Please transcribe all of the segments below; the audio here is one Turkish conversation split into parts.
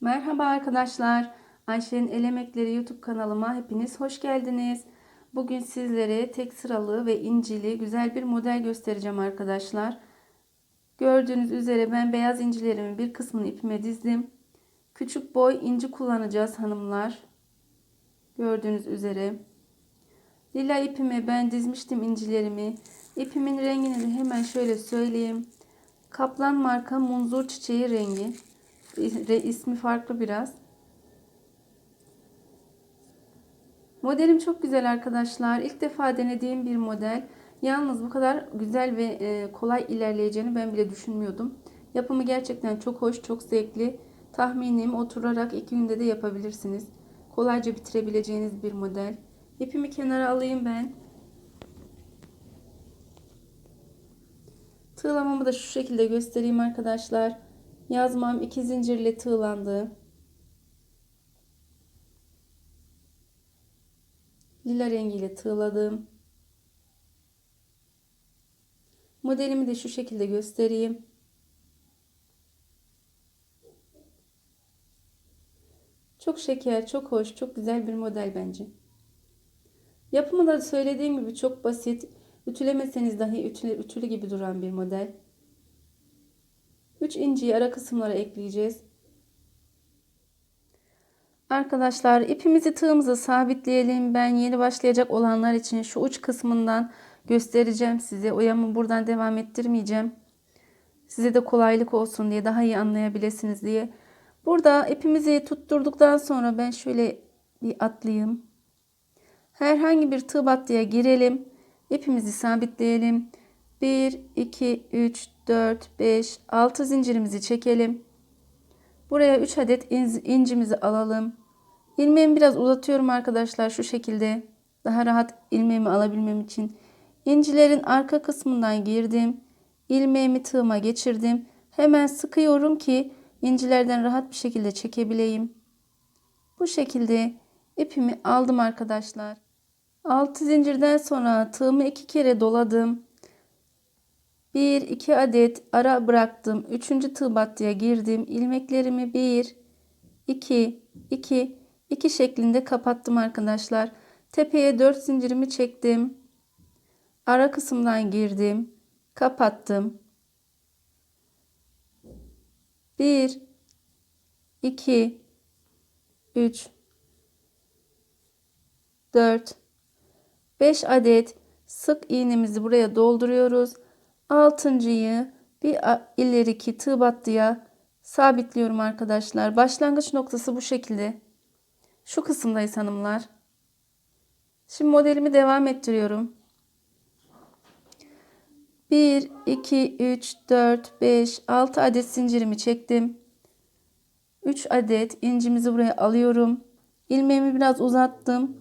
Merhaba arkadaşlar. Ayşe'nin El Emekleri YouTube kanalıma hepiniz hoş geldiniz. Bugün sizlere tek sıralı ve incili güzel bir model göstereceğim arkadaşlar. Gördüğünüz üzere ben beyaz incilerimin bir kısmını ipime dizdim. Küçük boy inci kullanacağız hanımlar. Gördüğünüz üzere. Lila ipime ben dizmiştim incilerimi. İpimin rengini de hemen şöyle söyleyeyim. Kaplan marka munzur çiçeği rengi ismi farklı biraz. Modelim çok güzel arkadaşlar. İlk defa denediğim bir model. Yalnız bu kadar güzel ve e, kolay ilerleyeceğini ben bile düşünmüyordum. Yapımı gerçekten çok hoş, çok zevkli. Tahminim oturarak iki günde de yapabilirsiniz. Kolayca bitirebileceğiniz bir model. İpimi kenara alayım ben. Tığlamamı da şu şekilde göstereyim arkadaşlar. Yazmam iki zincirle tığlandı. Lila rengiyle tığladım. Modelimi de şu şekilde göstereyim. Çok şeker, çok hoş, çok güzel bir model bence. Yapımı da söylediğim gibi çok basit. Ütülemeseniz dahi ütülü, ütülü gibi duran bir model. 3 inciyi ara kısımlara ekleyeceğiz. Arkadaşlar ipimizi tığımıza sabitleyelim. Ben yeni başlayacak olanlar için şu uç kısmından göstereceğim size. Oyamı buradan devam ettirmeyeceğim. Size de kolaylık olsun diye daha iyi anlayabilirsiniz diye. Burada ipimizi tutturduktan sonra ben şöyle bir atlayayım. Herhangi bir tığ battıya girelim. İpimizi sabitleyelim. 1, 2, 3, 4, 5, 6 zincirimizi çekelim. Buraya 3 adet incimizi alalım. İlmeğimi biraz uzatıyorum arkadaşlar şu şekilde. Daha rahat ilmeğimi alabilmem için. İncilerin arka kısmından girdim. İlmeğimi tığıma geçirdim. Hemen sıkıyorum ki incilerden rahat bir şekilde çekebileyim. Bu şekilde ipimi aldım arkadaşlar. 6 zincirden sonra tığımı iki kere doladım. 1 2 adet ara bıraktım. 3. tığ battıya girdim. ilmeklerimi 1 2 2 2 şeklinde kapattım arkadaşlar. Tepeye 4 zincirimi çektim. Ara kısımdan girdim. Kapattım. 1 2 3 4 5 adet sık iğnemizi buraya dolduruyoruz. Altıncıyı bir ileriki tığ battıya sabitliyorum arkadaşlar. Başlangıç noktası bu şekilde. Şu kısımdayız hanımlar. Şimdi modelimi devam ettiriyorum. 1, 2, 3, 4, 5, 6 adet zincirimi çektim. 3 adet incimizi buraya alıyorum. İlmeğimi biraz uzattım.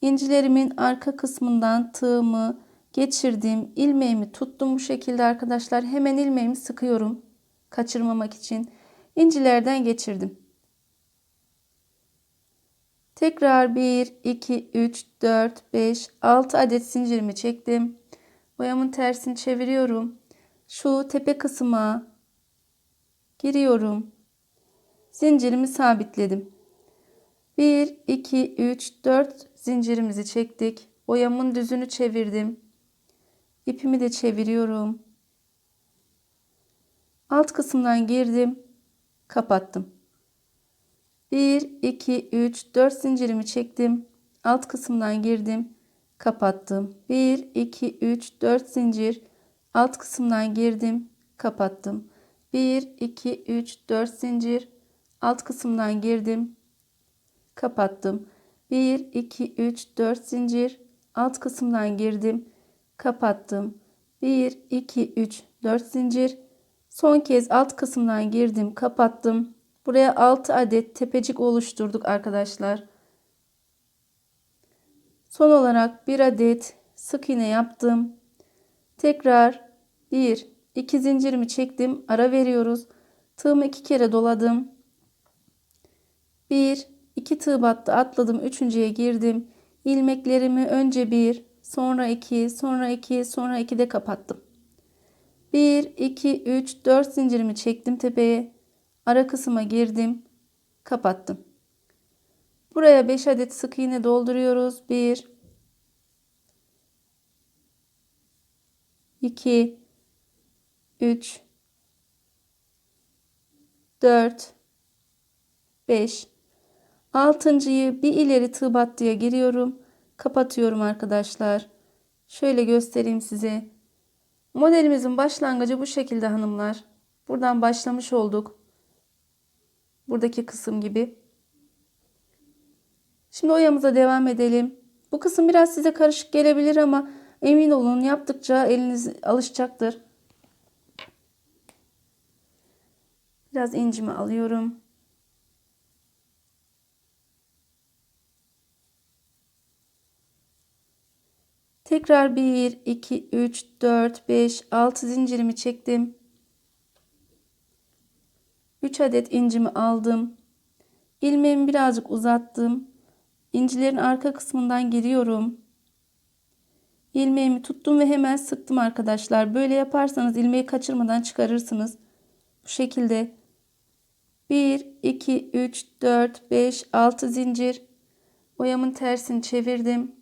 İncilerimin arka kısmından tığımı geçirdim. ilmeğimi tuttum bu şekilde arkadaşlar. Hemen ilmeğimi sıkıyorum. Kaçırmamak için. İncilerden geçirdim. Tekrar 1, 2, 3, 4, 5, 6 adet zincirimi çektim. Boyamın tersini çeviriyorum. Şu tepe kısma giriyorum. Zincirimi sabitledim. 1, 2, 3, 4 zincirimizi çektik. Boyamın düzünü çevirdim. İpimi de çeviriyorum. Alt kısımdan girdim. Kapattım. 1, 2, 3, 4 zincirimi çektim. Alt kısımdan girdim. Kapattım. 1, 2, 3, 4 zincir. Alt kısımdan girdim. Kapattım. 1, 2, 3, 4 zincir. Alt kısımdan girdim. Kapattım. 1, 2, 3, 4 zincir. Alt kısımdan girdim kapattım. 1 2 3 4 zincir. Son kez alt kısımdan girdim, kapattım. Buraya 6 adet tepecik oluşturduk arkadaşlar. Son olarak bir adet sık iğne yaptım. Tekrar 1 2 zincirimi çektim. Ara veriyoruz. Tığımı iki kere doladım. 1 2 tığ battı. Atladım. Üçüncüye girdim. İlmeklerimi önce bir sonra 2, sonra 2, sonra 2 de kapattım. 1, 2, 3, 4 zincirimi çektim tepeye. Ara kısma girdim. Kapattım. Buraya 5 adet sık iğne dolduruyoruz. 1 2 3 4 5 altıncıyı bir ileri tığ battıya giriyorum. Kapatıyorum arkadaşlar. Şöyle göstereyim size. Modelimizin başlangıcı bu şekilde hanımlar. Buradan başlamış olduk. Buradaki kısım gibi. Şimdi oyamıza devam edelim. Bu kısım biraz size karışık gelebilir ama emin olun yaptıkça eliniz alışacaktır. Biraz incimi alıyorum. Tekrar 1, 2, 3, 4, 5, 6 zincirimi çektim. 3 adet incimi aldım. İlmeğimi birazcık uzattım. İncilerin arka kısmından giriyorum. İlmeğimi tuttum ve hemen sıktım arkadaşlar. Böyle yaparsanız ilmeği kaçırmadan çıkarırsınız. Bu şekilde 1, 2, 3, 4, 5, 6 zincir. Oyamın tersini çevirdim.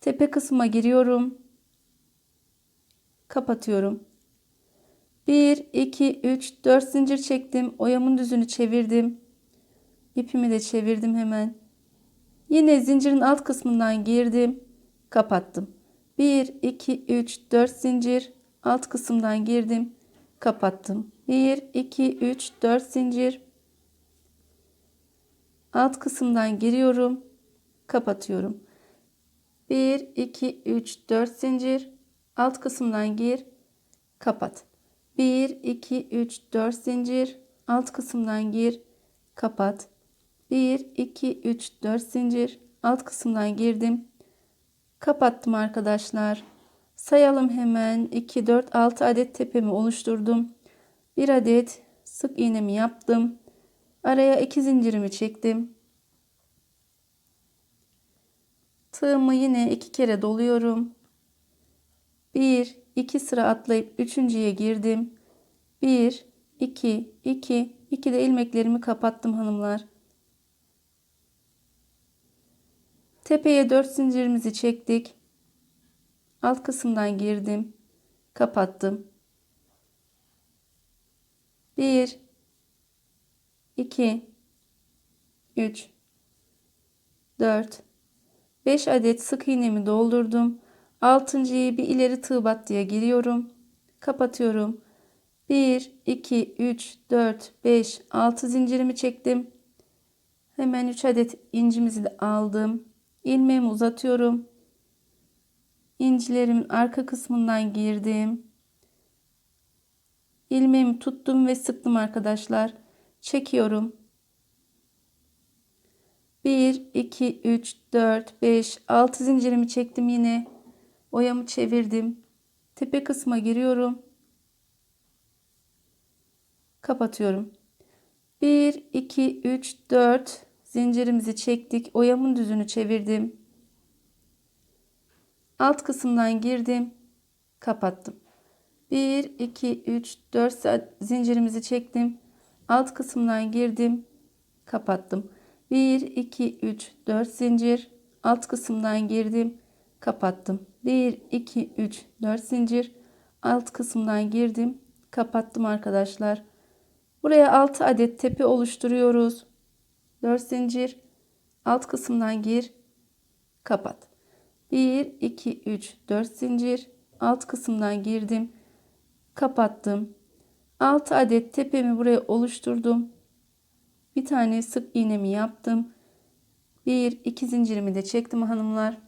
Tepe kısma giriyorum. Kapatıyorum. 1, 2, 3, 4 zincir çektim. Oyamın düzünü çevirdim. İpimi de çevirdim hemen. Yine zincirin alt kısmından girdim. Kapattım. 1, 2, 3, 4 zincir. Alt kısımdan girdim. Kapattım. 1, 2, 3, 4 zincir. Alt kısımdan giriyorum. Kapatıyorum. 1, 2, 3, 4 zincir. Alt kısımdan gir. Kapat. 1, 2, 3, 4 zincir. Alt kısımdan gir. Kapat. 1, 2, 3, 4 zincir. Alt kısımdan girdim. Kapattım arkadaşlar. Sayalım hemen. 2, 4, 6 adet tepemi oluşturdum. 1 adet sık iğnemi yaptım. Araya 2 zincirimi çektim. Tığımı yine iki kere doluyorum. 1, 2 sıra atlayıp üçüncüye girdim. 1, 2, 2, 2 de ilmeklerimi kapattım hanımlar. Tepeye 4 zincirimizi çektik. Alt kısımdan girdim. Kapattım. 1 2 3 4 5 adet sık iğnemi doldurdum. Altıncıyı bir ileri tığ battıya giriyorum. Kapatıyorum. 1 2 3 4 5 6 zincirimi çektim. Hemen 3 adet incimizi de aldım. İlmeğimi uzatıyorum. İncilerimin arka kısmından girdim. İlmeğimi tuttum ve sıktım arkadaşlar. Çekiyorum. 1, 2, 3, 4, 5, 6 zincirimi çektim yine. Oyamı çevirdim. Tepe kısma giriyorum. Kapatıyorum. 1, 2, 3, 4 zincirimizi çektik. Oyamın düzünü çevirdim. Alt kısımdan girdim. Kapattım. 1, 2, 3, 4 zincirimizi çektim. Alt kısımdan girdim. Kapattım. 1, 2, 3, 4 zincir. Alt kısımdan girdim. Kapattım. 1, 2, 3, 4 zincir. Alt kısımdan girdim. Kapattım arkadaşlar. Buraya 6 adet tepe oluşturuyoruz. 4 zincir. Alt kısımdan gir. Kapat. 1, 2, 3, 4 zincir. Alt kısımdan girdim. Kapattım. 6 adet tepemi buraya oluşturdum. Bir tane sık iğnemi yaptım. Bir iki zincirimi de çektim hanımlar.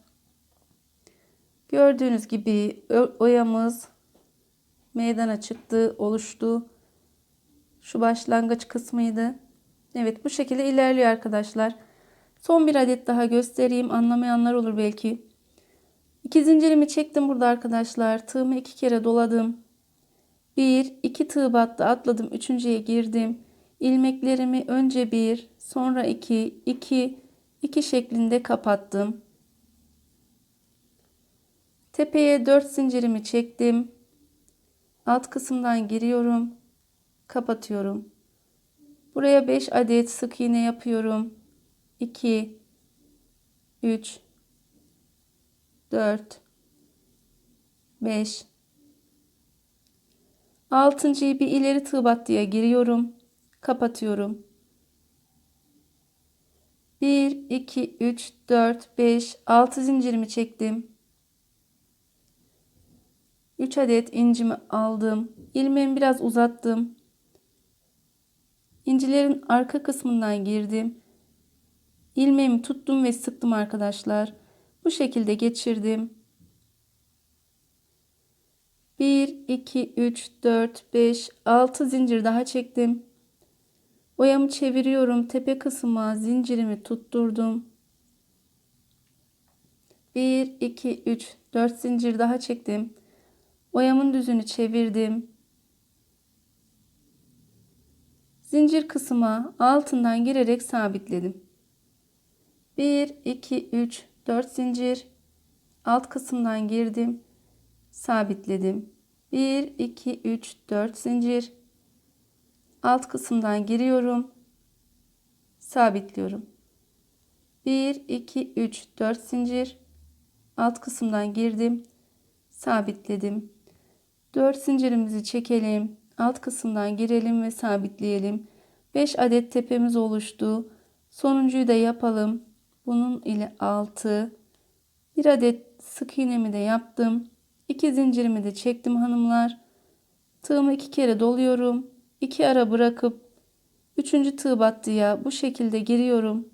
Gördüğünüz gibi oyamız meydana çıktı, oluştu. Şu başlangıç kısmıydı. Evet bu şekilde ilerliyor arkadaşlar. Son bir adet daha göstereyim. Anlamayanlar olur belki. İki zincirimi çektim burada arkadaşlar. Tığımı iki kere doladım. Bir, iki tığ battı atladım. Üçüncüye girdim ilmeklerimi önce bir, sonra iki, iki, iki şeklinde kapattım. Tepeye dört zincirimi çektim. Alt kısımdan giriyorum. Kapatıyorum. Buraya 5 adet sık iğne yapıyorum. 2 3 4 5 Altıncıyı bir ileri tığ battıya giriyorum. Kapatıyorum. 1 2 3 4 5 6 zincirimi çektim. 3 adet incimi aldım. İlmeğimi biraz uzattım. İncilerin arka kısmından girdim. İlmeğimi tuttum ve sıktım arkadaşlar. Bu şekilde geçirdim. 1 2 3 4 5 6 zincir daha çektim. Oyamı çeviriyorum. Tepe kısmına zincirimi tutturdum. 1 2 3 4 zincir daha çektim. Oyamın düzünü çevirdim. Zincir kısma altından girerek sabitledim. 1 2 3 4 zincir alt kısımdan girdim. Sabitledim. 1 2 3 4 zincir alt kısımdan giriyorum. Sabitliyorum. 1 2 3 4 zincir alt kısımdan girdim. Sabitledim. 4 zincirimizi çekelim. Alt kısımdan girelim ve sabitleyelim. 5 adet tepemiz oluştu. Sonuncuyu da yapalım. Bunun ile 6. Bir adet sık iğnemi de yaptım. 2 zincirimi de çektim hanımlar. Tığımı iki kere doluyorum. 2 ara bırakıp 3. tığ battıya bu şekilde giriyorum.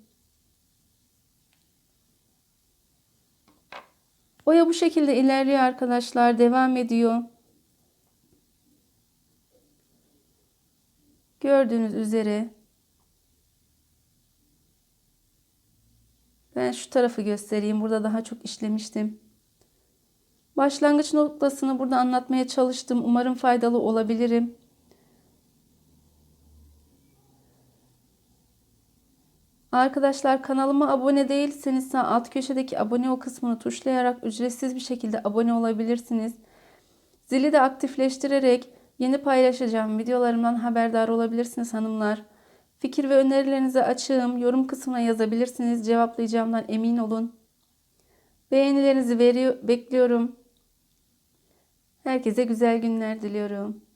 Oya bu şekilde ilerliyor arkadaşlar. Devam ediyor. Gördüğünüz üzere ben şu tarafı göstereyim. Burada daha çok işlemiştim. Başlangıç noktasını burada anlatmaya çalıştım. Umarım faydalı olabilirim. Arkadaşlar kanalıma abone değilseniz alt köşedeki abone ol kısmını tuşlayarak ücretsiz bir şekilde abone olabilirsiniz. Zili de aktifleştirerek yeni paylaşacağım videolarımdan haberdar olabilirsiniz hanımlar. Fikir ve önerilerinizi açığım. Yorum kısmına yazabilirsiniz. Cevaplayacağımdan emin olun. Beğenilerinizi veriyor, bekliyorum. Herkese güzel günler diliyorum.